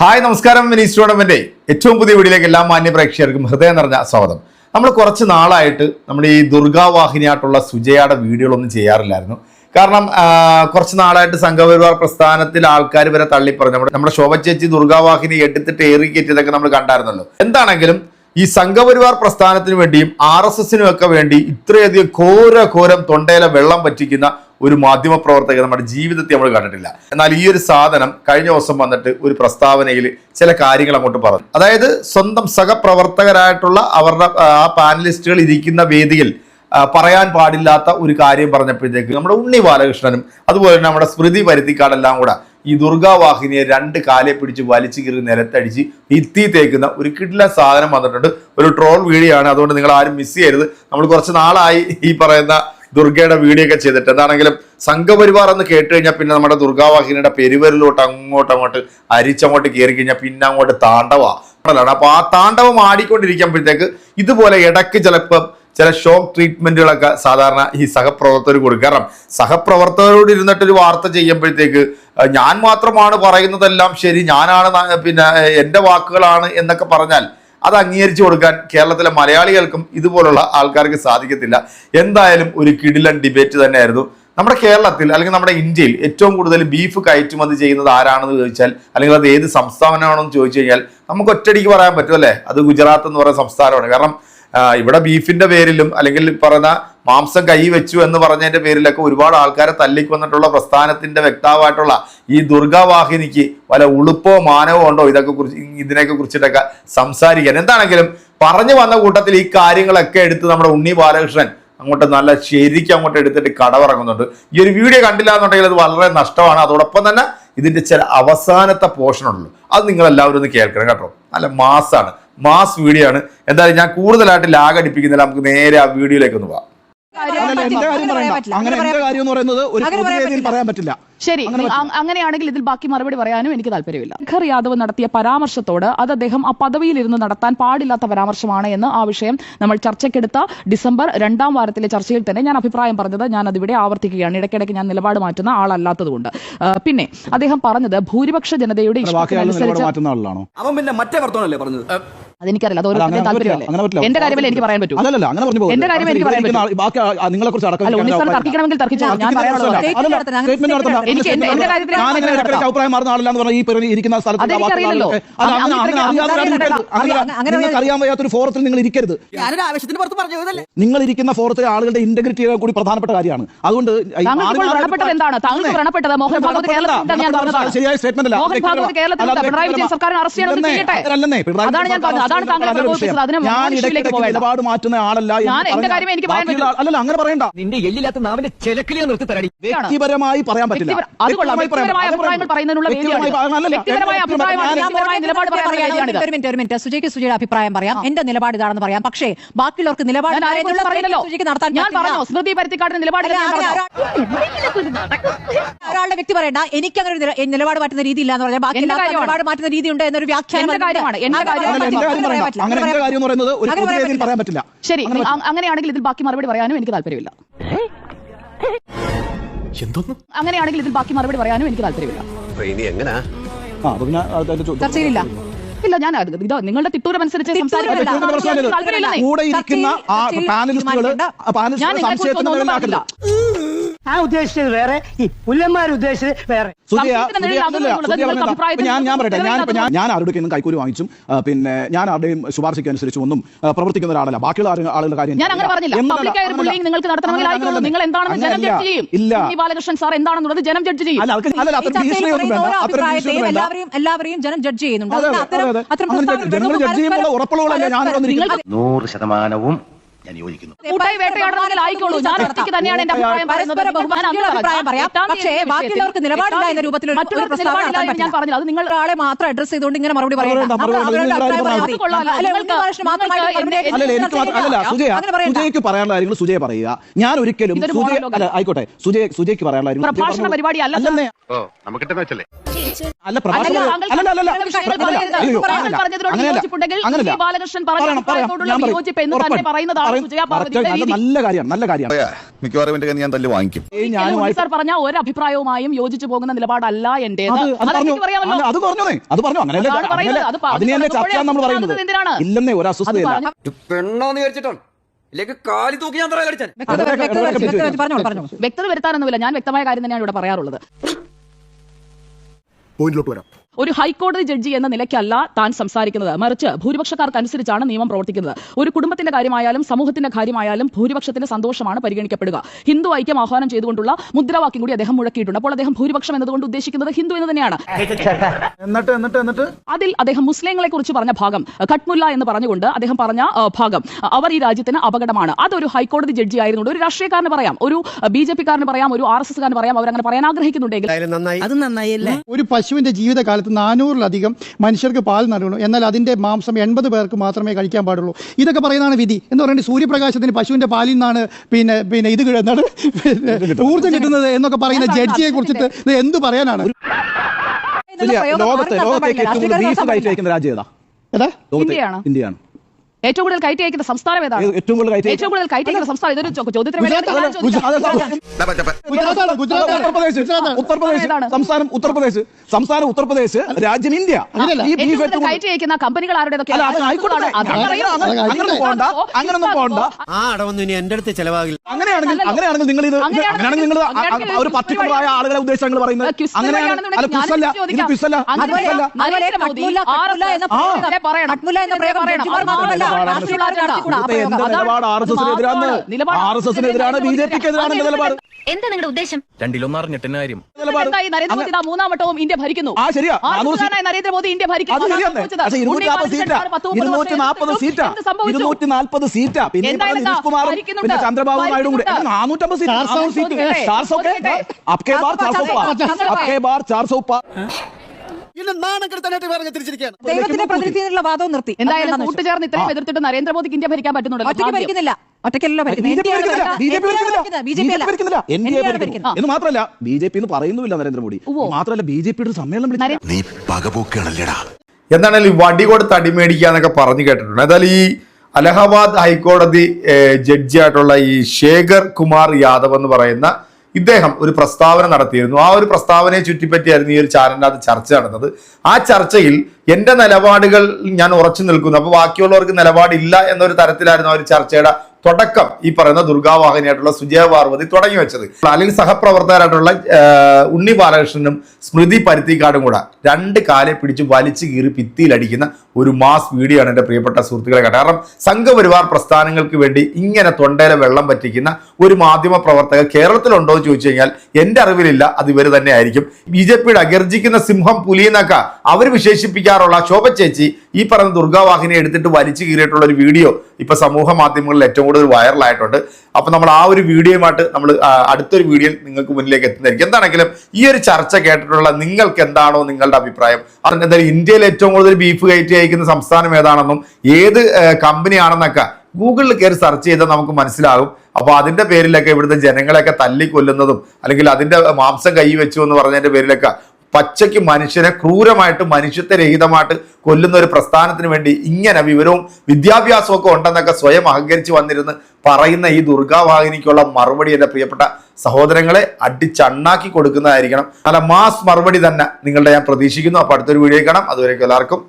Hi നമസ്കാരം. മിനിസ് tournament ഏറ്റവും പുതിയ വീഡിയോയിലേക്ക് എല്ലാ മാന്യ പ്രേക്ഷകർക്കും ഹൃദയം നിറഞ്ഞ സ്വാഗതം. നമ്മൾ കുറച്ച് നാളായിട്ട് നമ്മുടെ ഈ ദുർഗാവാഹിനിയായിട്ടുള്ള സുജയയുടെ വീഡിയോകളൊന്നും ചെയ്യാറില്ലായിരുന്നു. കാരണം കുറച്ച് നാളായിട്ട് സംഘപരിവാർ പ്രസ്ഥാനത്തിൽ ആൾക്കാർ വരെ തള്ളിപ്പറഞ്ഞു. നമ്മുടെ നമ്മുടെ ശോഭ ചേച്ചി ദുർഗാവാഹിനി എടുത്തിട്ട് ഏറി കയറ്റിയതൊക്കെ നമ്മൾ കണ്ടായിരുന്നല്ലോ. എന്താണെങ്കിലും ഈ സംഘപരിവാർ പ്രസ്ഥാനത്തിന് വേണ്ടിയും ആർ എസ് എസിനും ഒക്കെ വേണ്ടി ഇത്രയധികം ഘോര ഘോരം തൊണ്ടയിലെ വെള്ളം പറ്റിക്കുന്ന ഒരു മാധ്യമ പ്രവർത്തകർ നമ്മുടെ ജീവിതത്തിൽ നമ്മൾ കണ്ടിട്ടില്ല. എന്നാൽ ഈ ഒരു സാധനം കഴിഞ്ഞ ദിവസം വന്നിട്ട് ഒരു പ്രസ്താവനയിൽ ചില കാര്യങ്ങൾ അങ്ങോട്ട് പറഞ്ഞു. അതായത് സ്വന്തം സഹപ്രവർത്തകരായിട്ടുള്ള അവരുടെ ആ പാനലിസ്റ്റുകൾ ഇരിക്കുന്ന വേദിയിൽ പറയാൻ പാടില്ലാത്ത ഒരു കാര്യം പറഞ്ഞപ്പോഴത്തേക്ക് നമ്മുടെ ഉണ്ണി ബാലകൃഷ്ണനും അതുപോലെ തന്നെ നമ്മുടെ സ്മൃതി പരുത്തിക്കാടെല്ലാം കൂടെ ഈ ദുർഗാവാഹിനിയെ രണ്ട് കാലെ പിടിച്ച് വലിച്ചു കീറി നിലത്തടിച്ച് ഇത്തി തേക്കുന്ന ഒരു കിടില സാധനം വന്നിട്ടുണ്ട്. ഒരു ട്രോൾ വീഡിയോ ആണ്. അതുകൊണ്ട് നിങ്ങൾ ആരും മിസ് ചെയ്യരുത്. നമ്മൾ കുറച്ച് നാളായി ഈ പറയുന്ന ദുർഗയുടെ വീഡിയോ ഒക്കെ ചെയ്തിട്ട് എന്താണെങ്കിലും സംഘപരിവാർ എന്ന് കേട്ട് കഴിഞ്ഞാൽ പിന്നെ നമ്മുടെ ദുർഗാവാഹിനിയുടെ പെരുവരിലോട്ട് അങ്ങോട്ട് അങ്ങോട്ട് അരിച്ചങ്ങോട്ട് കയറി കഴിഞ്ഞാൽ പിന്നെ അങ്ങോട്ട് താണ്ഡവാ. അപ്പൊ ആ താണ്ഡവം ആടിക്കൊണ്ടിരിക്കുമ്പോഴത്തേക്ക് ഇതുപോലെ ഇടയ്ക്ക് ചിലപ്പോൾ ചില ഷോക്ക് ട്രീറ്റ്മെന്റുകളൊക്കെ സാധാരണ ഈ സഹപ്രവർത്തകർ കൊടുക്കും. കാരണം സഹപ്രവർത്തകരോട് ഇരുന്നിട്ടൊരു വാർത്ത ചെയ്യുമ്പോഴത്തേക്ക് ഞാൻ മാത്രമാണ് പറയുന്നതെല്ലാം ശരി ഞാനാണ് പിന്നെ എന്റെ വാക്കുകളാണ് എന്നൊക്കെ പറഞ്ഞാൽ അത് അംഗീകരിച്ചു കൊടുക്കാൻ കേരളത്തിലെ മലയാളികൾക്കും ഇതുപോലുള്ള ആൾക്കാർക്ക് സാധിക്കത്തില്ല. എന്തായാലും ഒരു കിടിലൻ ഡിബേറ്റ് തന്നെയായിരുന്നു. നമ്മുടെ കേരളത്തിൽ അല്ലെങ്കിൽ നമ്മുടെ ഇന്ത്യയിൽ ഏറ്റവും കൂടുതൽ ബീഫ് കയറ്റുമതി ചെയ്യുന്നത് ആരാണെന്ന് ചോദിച്ചാൽ അല്ലെങ്കിൽ അത് ഏത് സംസ്ഥാനമാണെന്ന് ചോദിച്ചു കഴിഞ്ഞാൽ നമുക്ക് ഒറ്റയടിക്ക് പറയാൻ പറ്റും അല്ലേ? അത് ഗുജറാത്ത് എന്ന് പറയുന്ന സംസ്ഥാനമാണ്. കാരണം ഇവിടെ ബീഫിന്റെ പേരിലും അല്ലെങ്കിൽ പറയുന്ന മാംസം കൈ വെച്ചു എന്ന് പറഞ്ഞതിന്റെ പേരിലൊക്കെ ഒരുപാട് ആൾക്കാരെ തല്ലിക്കൊന്നിട്ടുള്ള പ്രസ്ഥാനത്തിന്റെ വ്യക്താവായിട്ടുള്ള ഈ ദുർഗാവാഹിനിക്ക് വല്ല ഉളുപ്പോ മാനവോ ഉണ്ടോ ഇതൊക്കെ കുറിച്ച് ഇതിനെയൊക്കെ കുറിച്ചിട്ടൊക്കെ സംസാരിക്കാൻ. എന്താണെങ്കിലും പറഞ്ഞു വന്ന കൂട്ടത്തിൽ ഈ കാര്യങ്ങളൊക്കെ എടുത്ത് നമ്മുടെ ഉണ്ണി ബാലകൃഷ്ണൻ അങ്ങോട്ട് നല്ല ശരിക്കും അങ്ങോട്ട് എടുത്തിട്ട് കടവിറങ്ങുന്നുണ്ട്. ഈ ഒരു വീഡിയോ കണ്ടില്ല എന്നുണ്ടെങ്കിൽ അത് വളരെ നഷ്ടമാണ്. അതോടൊപ്പം തന്നെ ഇതിന്റെ ചില അവസാനത്തെ പോർഷനുള്ളൂ അത് നിങ്ങൾ എല്ലാവരും ഒന്ന് കേൾക്കണം കേട്ടോ. നല്ല മാസാണ്. മാസ് വീഡിയോ ആണ്. എന്തായാലും ഞാൻ കൂടുതലായിട്ട് ലാഗ് അടിപ്പിക്കുന്നില്ല. നമുക്ക് നേരെ ആ വീഡിയോയിലേക്ക് ഒന്ന് പോവാം അങ്ങനെ എന്റെ കാര്യം എന്ന് പറയുന്നത് ഒരു പൊതുവേദിയിൽ പറയാൻ പറ്റില്ല. ശരി അങ്ങനെയാണെങ്കിൽ ഇതിൽ ബാക്കി മറുപടി പറയാനും എനിക്ക് താല്പര്യമില്ല. ഖർ യാദവ് നടത്തിയ പരാമർശത്തോട് അത് അദ്ദേഹം ആ പദവിയിലിരുന്ന് നടത്താൻ പാടില്ലാത്ത പരാമർശമാണ് എന്ന് ആ വിഷയം നമ്മൾ ചർച്ചയ്ക്കെടുത്ത ഡിസംബർ രണ്ടാം വാരത്തിലെ ചർച്ചയിൽ തന്നെ ഞാൻ അഭിപ്രായം പറഞ്ഞത് ഞാൻ അതിവിടെ ആവർത്തിക്കുകയാണ്. ഇടയ്ക്കിടയ്ക്ക് ഞാൻ നിലപാട് മാറ്റുന്ന ആളല്ലാത്തതുകൊണ്ട്. പിന്നെ അദ്ദേഹം പറഞ്ഞത് ഭൂരിപക്ഷ ജനതയുടെ ഇഷ്ടത്തിനനുസരിച്ച് അവൻ പിന്നെ മറ്റേ വർത്തമാനല്ലേ പറഞ്ഞത്? അതെനിക്കറിയില്ല. അത് താല്പര്യമല്ലേ? എന്റെ കാര്യമല്ല എനിക്ക് പറയാൻ പറ്റൂ? അല്ലല്ല അങ്ങനെ പറഞ്ഞു എന്റെ കാര്യം എനിക്ക് പറയാൻ ബാക്കി നിങ്ങളെ കുറിച്ച് അല്ല തർക്കിക്കണമെങ്കിൽ തർക്കിച്ചോ ഞാൻ പറയാനുള്ളത് പറയാം. എനിക്ക് എന്റെ- കാര്യത്തിൽ അഭിപ്രായം മാറുന്ന ആളല്ല എന്ന് പറഞ്ഞാൽ ഈ ഇരിക്കുന്ന സ്ഥലത്ത് നിങ്ങൾക്ക് അറിയാൻ വയ്യാത്തൊരു ഫോറത്തിൽ നിങ്ങൾ ഇരിക്കരുത്. നിങ്ങൾ ഇരിക്കുന്ന ഫോറത്തിലെ ആളുകളുടെ ഇന്റഗ്രിറ്റി കൂടി പ്രധാനപ്പെട്ട കാര്യമാണ്. അതുകൊണ്ട് ശരിയായ സ്റ്റേറ്റ്മെന്റ് അല്ല. മോഹൻ ഭാഗവത് കേരളത്തിൽ ഉണ്ട്. പിണറായി വിജയൻ സർക്കാരിനെ അറസ്റ്റ് ചെയ്യണമെന്ന് ചെയ്യട്ടെ? അല്ലെന്നേ അതാണ് ഞാൻ പറഞ്ഞത്. അതാണ്. പ്രകോപിപ്പിച്ചത് അതിന് ഞാൻ ഇടയ്ക്കിടയ്ക്ക് നിലപാട് മാറ്റുന്ന ആളല്ല എന്ന് ഞാൻ എന്റെ പറഞ്ഞാൽ കാര്യം എനിക്ക് പറയാൻ ബാക്കിയുള്ള- അല്ലല്ല അങ്ങനെ പറയണ്ട നിന്റെ എല്ലില്ലാത്ത നാവിന്റെ ചെലക്കിലിയെ നിർത്തി തരടി വ്യക്തിപരമായി പറയാൻ പറ്റില്ല വ്യക്തിപര- അത് കൊള്ളാം. വ്യക്തിപരമായി പറയാൻ വ്യക്തിപരമായ പറ്റില്ല. അഭിപ്രായങ്ങൾ പറയുന്നതിനുള്ള വ്യക്തിപരമായി. അല്ലല്ല, വ്യക്തിപരമായ വ്യക്തിപരമായി അഭിപ്രായമാണ് ഞാൻ- വ്യക്തിപരമായ നിലപാട് പറയാൻ ഒരു മിനിറ്റ് ഒരു മിനിറ്റ് സുജയ്ക്ക് സുജയുടെ അഭിപ്രായം പറയാം എന്റെ നിലപാട് ഇതാണെന്ന് പറയാം പക്ഷേ ബാക്കിയുള്ളവർക്ക് നിലപാട് ഞാൻ ആരെ കുറിച്ച് പറയില്ലല്ലോ സുജയ്ക്ക് നടത്താൻ ഞാൻ പറ്റില്ല. പറഞ്ഞോ സ്മൃതി പരുത്തിക്കാട്ടിന്റെ നിലപാടില്ല ഞാൻ പറഞ്ഞോ. ഒരാളുടെ വ്യക്തി പറയണ്ട എനിക്ക് അങ്ങനെ ഒരു നില- നിലപാട് മാറ്റുന്ന രീതി ഇല്ല എന്ന് പറഞ്ഞാൽ ബാക്കി എന്റെ എല്ലാവർക്കും കാര്യമാണ്. നിലപാട് മാറ്റുന്ന രീതി ഉണ്ട് എന്നൊരു വ്യാഖ്യാനം എന്റെ അതിനുണ്ട്. കാര്യമാണ്. എന്റെ കാര്യമാണ്. പറയാൻ പറ്റില്ല. അങ്ങനെ എന്റെ കാര്യം എന്ന് പറയുന്നത് ഒരു പറയാൻ പൊതുവേദിയിൽ പറയാൻ പറ്റില്ല. ശരി അങ്ങനെയാണെങ്കിൽ ഇതിൽ ബാക്കി മറുപടി പറയാനും എനിക്ക് താല്പര്യമില്ല. അങ്ങനെയാണെങ്കിൽ ഇതിൽ ബാക്കി മറുപടി പറയാനും എനിക്ക് താല്പര്യമില്ല. ആ അപ്പൊ പിന്നെ അതിന്റെ ചോ- ചർച്ചയിലില്ല. ഇല്ല ഞാൻ അത് ഇതോ നിങ്ങളുടെ തിട്ടൂരം അനുസരിച്ച്. താല്പര്യമില്ലെന്നേ. കൂടെ ഇരിക്കുന്ന ആ ചർച്ചയിൽ പാനലിസ്റ്റുകൾ തീരുമാനിക്കേണ്ട. ആ പാനലിസ്റ്റുകളെ ഞാൻ ഇതിനെക്കുറിച്ച് സംശയത്തിന് ഒന്നും നിഴലിലാക്കില്ല ഞാൻ ഉദ്ദേശിച്ചത് വേറെ ഈ പുല്ലന്മാർ ഉദ്ദേശിച്ചത് വേറെ. ഞാൻ ഞാൻ പറയട്ടെ ഞാൻ ഇപ്പൊ ഞാൻ ഞാൻ ആരുടെ നിന്നും കൈക്കൂലി വാങ്ങിച്ചും പിന്നെ ഞാൻ ആരുടെയും ശുപാർശയ്ക്ക് അനുസരിച്ച് ഒന്നും പ്രവർത്തിക്കുന്ന ഒരാളല്ല. ബാക്കിയുള്ള ആളുകളുടെ കാര്യം ഞാൻ അങ്ങനെ പറഞ്ഞില്ല. എന്നല്ല, ഒരു അങ്ങനല്ല. നിങ്ങൾക്ക് നടത്തണമെങ്കിൽ അങ്ങനെ നിങ്ങൾ എന്താണെന്ന് ജനം ജഡ്ജ് ചെയ്യും. ഇല്ല. ഉണ്ണി ബാലകൃഷ്ണൻ സാർ എന്താണെന്നുള്ളത് ജനം ജഡ്ജ് ചെയ്യും. എല്ലാവരെയും എല്ലാവരെയും ജനം ജഡ്ജ് ചെയ്യുന്നുണ്ട്? നൂറ് ശതമാനവും ഞാൻ യോജിക്കുന്നു. കൂട്ടായി വേട്ടയാടണമെങ്കിൽ ആയിക്കോളൂ. ഞാൻ ഒറ്റയ്ക്ക് തന്നെയാണ് എന്റെ അഭിപ്രായം പരസ്പര ബഹുമാനം പറയാം. പക്ഷേ ബാക്കിയുള്ളവർക്ക് നിലപാടില്ല എന്ന രൂപത്തിൽ മറ്റുള്ളവർക്ക് നിലപാടില്ല ഞാൻ പറഞ്ഞു അത് നിങ്ങൾ ഒരാളെ മാത്രം അഡ്രസ് ചെയ്തുകൊണ്ട് ഇങ്ങനെ മറുപടി പറയാനുള്ള കാര്യങ്ങൾ സുജയ പറയുക. ഞാൻ ഒരിക്കലും സുജയ അല്ല ആയിക്കോട്ടെ. സുജയ് സുജയ്ക്ക് പറയാനുള്ള കാര്യങ്ങൾ സുജയ പ്രഭാഷണ പരിപാടി അല്ല അല്ലെന്നേ വെച്ചല്ലേ? അല്ല നല്ല- കാര്യമാണ് നല്ല കാര്യമാണ് മിക്കവാറും എന്റെ ഞാൻ തല്ലി വാങ്ങിക്കും സാർ പറഞ്ഞ ഒരു അഭിപ്രായവുമായും യോജിച്ചു പോകുന്ന നിലപാടല്ല എന്റെ അത് അത് പറഞ്ഞു അത് അത് പറഞ്ഞോന്നേ അത് പറഞ്ഞു അങ്ങനെയല്ലേ അതിനെയല്ലേ ചർച്ച നമ്മൾ പറയുന്നത്? ഇല്ലെന്നേ ഒരു പെണ്ണോന്ന് വ്യക്തത വരുത്താനൊന്നുമില്ല ഞാൻ വ്യക്തമായ കാര്യം തന്നെയാണ് ഇവിടെ പറയാറുള്ളത് പോയിന്റിലോട്ട് വരാം. ഒരു ഹൈക്കോടതി ജഡ്ജി എന്ന നിലയ്ക്കല്ല താൻ സംസാരിക്കുന്നത്. മറിച്ച് ഭൂരിപക്ഷക്കാർക്കനുസരിച്ചാണ് നിയമം പ്രവർത്തിക്കുന്നത്. ഒരു കുടുംബത്തിന്റെ കാര്യമായാലും സമൂഹത്തിന്റെ കാര്യമായാലും ഭൂരിപക്ഷത്തിന്റെ സന്തോഷമാണ് പരിഗണിക്കപ്പെടുക. ഹിന്ദു ഐക്യം ആഹ്വാനം ചെയ്തുകൊണ്ടുള്ള മുദ്രാവാക്യം കൂടി അദ്ദേഹം മുഴക്കിയിട്ടുണ്ട്. അപ്പോൾ അദ്ദേഹം ഭൂരിപക്ഷം എന്നതുകൊണ്ട് ഉദ്ദേശിക്കുന്നത് ഹിന്ദു എന്ന് തന്നെയാണ്. എന്നിട്ട് എന്നിട്ട് എന്നിട്ട്? അതിൽ അദ്ദേഹം മുസ്ലിങ്ങളെ കുറിച്ച് പറഞ്ഞ ഭാഗം കട്ട്മുല്ല എന്ന് പറഞ്ഞുകൊണ്ട് അദ്ദേഹം പറഞ്ഞ ഭാഗം അവർ ഈ രാജ്യത്തിന് അപകടമാണ്. അതൊരു ഹൈക്കോടതി ജഡ്ജി ആയിരുന്നുണ്ട്. ഒരു രാഷ്ട്രീയക്കാരന് പറയാം ഒരു ബി ജെ പിക്കാരന് പറയാം ഒരു ആർ എസ് എസ്കാരന് പറയാം അവരങ്ങനെ പറയാൻ ആഗ്രഹിക്കുന്നുണ്ടെങ്കിൽ. ഒരു പശുവിന്റെ ജീവിതകാലത്ത് നാനൂറിലധികം മനുഷ്യർക്ക് പാൽ നൽകണം എന്നാൽ അതിന്റെ മാംസം എൺപത് പേർക്ക് മാത്രമേ കഴിക്കാൻ പാടുള്ളൂ. ഇതൊക്കെ പറയുന്നതാണ് വിധി. എന്ന് പറയുന്നത് സൂര്യപ്രകാശത്തിന് പശുവിന്റെ പാലിൽ നിന്നാണ് പിന്നെ പിന്നെ ഇത് കിട്ടുന്നത്. ഊർജം കിട്ടുന്നത്. എന്നൊക്കെ പറയുന്ന ജഡ്ജിയെ കുറിച്ചിട്ട് എന്ത് പറയാനാണ്? ഇന്ത്യയാണ് ലോകത്തെ ലോകത്തേക്ക് ഏറ്റവും ബീഫ് കയറ്റി അയക്കുന്ന രാജ്യം ഏതാ? ഏതാ? ഇന്ത്യയാണ്. ഏറ്റവും കൂടുതൽ കയറ്റി അയക്കുന്ന സംസ്ഥാനം ഏതാണ്? ഏറ്റവും കൂടുതൽ കയറ്റി ഏറ്റവും കൂടുതൽ കയറ്റി അയക്കുന്ന സംസ്ഥാനം ഇതൊരു ചോദ്യത്തിന് ഉത്തർപ്രദേശ്? സംസ്ഥാനം ഉത്തർപ്രദേശ്. സംസ്ഥാനം ഉത്തർപ്രദേശ് രാജ്യം ഇന്ത്യ. കയറ്റി അയക്കുന്ന കമ്പനികൾ ആരുടേതൊക്കെ? അങ്ങനൊന്നും ആ അടവൊന്നും ഇനി എന്റെ അടുത്ത് ചെലവാകില്ല. അങ്ങനെയാണെങ്കിൽ അങ്ങനെയാണെങ്കിൽ നിങ്ങൾ ഇത് അങ്ങനെയാണെങ്കിൽ നിങ്ങൾ ഒരു പർട്ടിക്കുലർ ആയ ആളുകളെ ഉദ്ദേശിച്ച് നിങ്ങൾ പറയുന്നത് അങ്ങനെയാണ് പറയണം. നിലപാട് ആർ എസ് എസിനെതിരാണ് നിലപാട്. ആർ എസ് എസിനെതിരാണ് ബി ജെ പിക്ക് എതിരാണ് എന്റെ നിലപാട് എന്താ നിങ്ങളുടെ ഉദ്ദേശം? രണ്ടിലൊന്നും അറിഞ്ഞിട്ടെന്നെ കാര്യം നിലപാട് നരേന്ദ്രമോദി മൂന്നാം വട്ടവും ഇന്ത്യ ഭരിക്കുന്നു. ആ, ശരിയാ. ആർ നരേന്ദ്രമോദി ഇന്ത്യ ഭരിക്കുന്നു. ഇരുന്നൂറ്റി നാൽപ്പത് സീറ്റാ. ഇരുന്നൂറ്റി നാൽപ്പത് സീറ്റാ. പിന്നെ നിതീഷ് കുമാറും പിന്നെ ചന്ദ്രബാബു നായിഡും കൂടെ. നാനൂറ്റമ്പത് സീറ്റ്. സീറ്റ്. ചോദിക്കട്ടെ? ചാർ സൗ ചോദിക്കട്ടെ? അബ്കെ ബാർ ചാർ സൗ പാർ പാർ ദൈവത്തിന്റെ പ്രതിനിധിയുള്ള വാദവും നിർത്തി. എന്തായാലും കൂട്ടുചേർന്ന് ഇത്രയും എതിർത്തിട്ട് നരേന്ദ്രമോദിക്ക് ഇന്ത്യ ഭരിക്കാൻ പറ്റുന്നുണ്ടല്ലോ? ഒറ്റയ്ക്ക്. ഭരിക്കുന്നില്ല. ബി ജെ പി എന്ന് മാത്രമല്ല ബി ജെ പി എന്ന് പറയുന്നുമില്ല നരേന്ദ്രമോദി. മാത്രമല്ല ബി ജെ പിയുടെ സമ്മേളനം നീ പകപോക്കാണല്ലേടാ വടി കൊടുത്ത് അടിമേടിക്കുക എന്നൊക്കെ പറഞ്ഞു കേട്ടിട്ടുണ്ട്. എന്തായാലും ഈ അലഹബാദ് ഹൈക്കോടതി ജഡ്ജി ജഡ്ജിയായിട്ടുള്ള ഈ ശേഖർ കുമാർ യാദവ് എന്ന് പറയുന്ന ഇദ്ദേഹം ഒരു പ്രസ്താവന നടത്തിയിരുന്നു. ആ ഒരു പ്രസ്താവനയെ ചുറ്റിപ്പറ്റിയായിരുന്നു ഈ ഒരു ചാനലിനകത്ത് ചർച്ച നടന്നത്. ആ ചർച്ചയിൽ എന്റെ നിലപാടുകൾ ഞാൻ ഉറച്ചു നിൽക്കുന്നു. അപ്പോൾ ബാക്കിയുള്ളവർക്ക് നിലപാടില്ല എന്നൊരു തരത്തിലായിരുന്നു ആ ഒരു ചർച്ചയുടെ തുടക്കം. ഈ പറയുന്ന ദുർഗാവാഹിനിയായിട്ടുള്ള സുജയ പാർവതി തുടങ്ങി വെച്ചത്. അല്ലെങ്കിൽ സഹപ്രവർത്തകരായിട്ടുള്ള ഉണ്ണി ബാലകൃഷ്ണനും സ്മൃതി പരുത്തിക്കാടും കൂടെ രണ്ട് കാലെ പിടിച്ച് വലിച്ചു കീറി ഭിത്തിയിലടിക്കുന്ന ഒരു മാസ് വീഡിയോ ആണ് എന്റെ പ്രിയപ്പെട്ട സുഹൃത്തുക്കളെ കണ്ടത്. കാരണം സംഘപരിവാർ പ്രസ്ഥാനങ്ങൾക്ക് വേണ്ടി ഇങ്ങനെ തൊണ്ടയിലെ വെള്ളം പറ്റിക്കുന്ന ഒരു മാധ്യമ പ്രവർത്തകർ കേരളത്തിലുണ്ടോ എന്ന് ചോദിച്ചു കഴിഞ്ഞാൽ എന്റെ അറിവിലില്ല അത് ഇവർ തന്നെ ആയിരിക്കും. ബി ജെ പിയുടെ അഗർജിക്കുന്ന സിംഹം പുലിയെന്നൊക്കെ അവർ വിശേഷിപ്പിക്കാറുള്ള ശോഭ ചേച്ചി ഈ പറഞ്ഞ ദുർഗാവാഹിനി എടുത്തിട്ട് വലിച്ചു കീറിയിട്ടുള്ള ഒരു വീഡിയോ ഇപ്പൊ സമൂഹ മാധ്യമങ്ങളിൽ ഏറ്റവും കൂടുതൽ വൈറലായിട്ടുണ്ട്. അപ്പൊ നമ്മൾ ആ ഒരു വീഡിയോയുമായിട്ട് നമ്മൾ അടുത്തൊരു വീഡിയോ നിങ്ങൾക്ക് മുന്നിലേക്ക് എത്തുന്നതായിരിക്കും. എന്താണെങ്കിലും ഈ ഒരു ചർച്ച കേട്ടിട്ടുള്ള നിങ്ങൾക്ക് എന്താണോ നിങ്ങളുടെ അഭിപ്രായം. അതെന്തായാലും ഇന്ത്യയിൽ ഏറ്റവും കൂടുതൽ ബീഫ് കയറ്റി അയക്കുന്ന സംസ്ഥാനം ഏതാണെന്നും ഏത് കമ്പനിയാണെന്നൊക്കെ ഗൂഗിളിൽ കയറി സെർച്ച് ചെയ്താൽ നമുക്ക് മനസ്സിലാകും. അപ്പോൾ അതിന്റെ പേരിലൊക്കെ ഇവിടുത്തെ ജനങ്ങളെയൊക്കെ തല്ലിക്കൊല്ലുന്നതും അല്ലെങ്കിൽ അതിന്റെ മാംസം കൈ വെച്ചു എന്ന് പറഞ്ഞതിന്റെ പേരിലൊക്കെ പച്ചയ്ക്ക് മനുഷ്യനെ ക്രൂരമായിട്ട് മനുഷ്യത്വരഹിതമായിട്ട് കൊല്ലുന്ന ഒരു പ്രസ്ഥാനത്തിന് വേണ്ടി ഇങ്ങനെ വിവരവും വിദ്യാഭ്യാസവും ഒക്കെ ഉണ്ടെന്നൊക്കെ സ്വയം അഹങ്കരിച്ച് വന്നിരുന്ന് പറയുന്ന ഈ ദുർഗാവാഹിനിക്കുള്ള മറുപടി എന്റെ പ്രിയപ്പെട്ട സഹോദരങ്ങളെ അടിച്ചണ്ണാക്കി കൊടുക്കുന്നതായിരിക്കണം. നല്ല മാസ് മറുപടി തന്നെ നിങ്ങളുടെ ഞാൻ പ്രതീക്ഷിക്കുന്നു. അപ്പോൾ അടുത്തൊരു വീഡിയോ കാണാം. അതുവരേക്കും എല്ലാവർക്കും